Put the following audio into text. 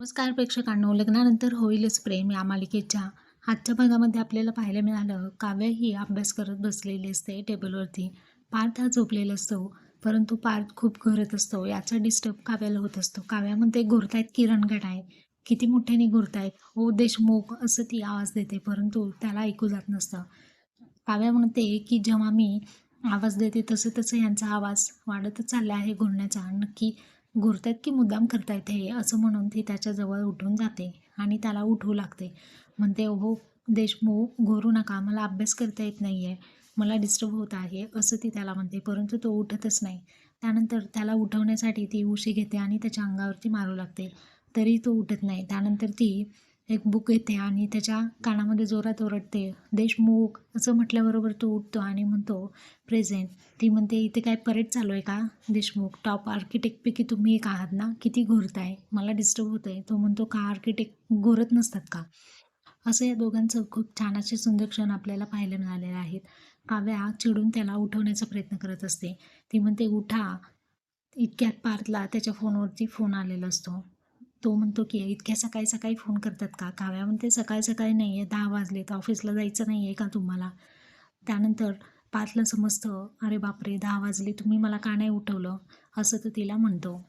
नमस्कार प्रेक्षकांनो लग्नानंतर होईलच प्रेम या मालिकेच्या. आजच्या भागामध्ये आपल्याला पाहायला मिळालं काव्य ही अभ्यास करत बसलेली असते टेबलवरती. पार्थ हा झोपलेला असतो परंतु पार्थ खूप घोरत असतो. याचा डिस्टर्ब काव्याला होत असतो. काव्यामध्ये घोरतायत किरण आहे. किती मोठ्याने घोरतायत. ओ देशमुख असं ती आवाज देते परंतु त्याला ऐकू जात नसतं. काव्या म्हणते की जेव्हा मी आवाज देते तसं तसं यांचा आवाज वाढतच चालला आहे घोरण्याचा. नक्की घोरतायत की मुद्दाम करतायत हे असं म्हणून ती त्याच्याजवळ उठून जाते आणि त्याला उठवू लागते. म्हणते हो देशमुख घोरू नका मला अभ्यास करता येत नाही आहे मला डिस्टर्ब होत आहे असं ती त्याला म्हणते. परंतु तो उठतच नाही. त्यानंतर त्याला उठवण्यासाठी ती उशी घेते आणि त्याच्या अंगावरती मारू लागते. तरी तो उठत नाही. त्यानंतर ती एक बुक येते आणि त्याच्या कानामध्ये जोरात ओरडते देशमुख असं म्हटल्याबरोबर तो उठतो आणि म्हणतो प्रेझेंट. ती म्हणते इथे काय परेड चालू आहे का? देशमुख टॉप आर्किटेक्टपैकी तुम्ही एक आहात ना? किती घोरताय मला डिस्टर्ब होतं आहे. तो म्हणतो का आर्किटेक्ट घोरत नसतात का? असं या दोघांचं खूप छान असे सुंदर क्षण आपल्याला पाहायला मिळालेले आहेत. काव्या चिडून त्याला उठवण्याचा प्रयत्न करत असते. ती म्हणते उठा इतक्यात पार्थला त्याच्या फोनवरती फोन आलेला असतो. तो म्हणतो की इतक्या सकाळी सकाळी फोन करतात का? काव्या म्हणते सकाळी सकाळी नाही आहे दहा वाजले तर ऑफिसला जायचं नाही आहे का तुम्हाला? त्यानंतर पाचला समजतं अरे बापरे दहा वाजले तुम्ही मला का नाही उठवलं? असं तो तिला म्हणतो.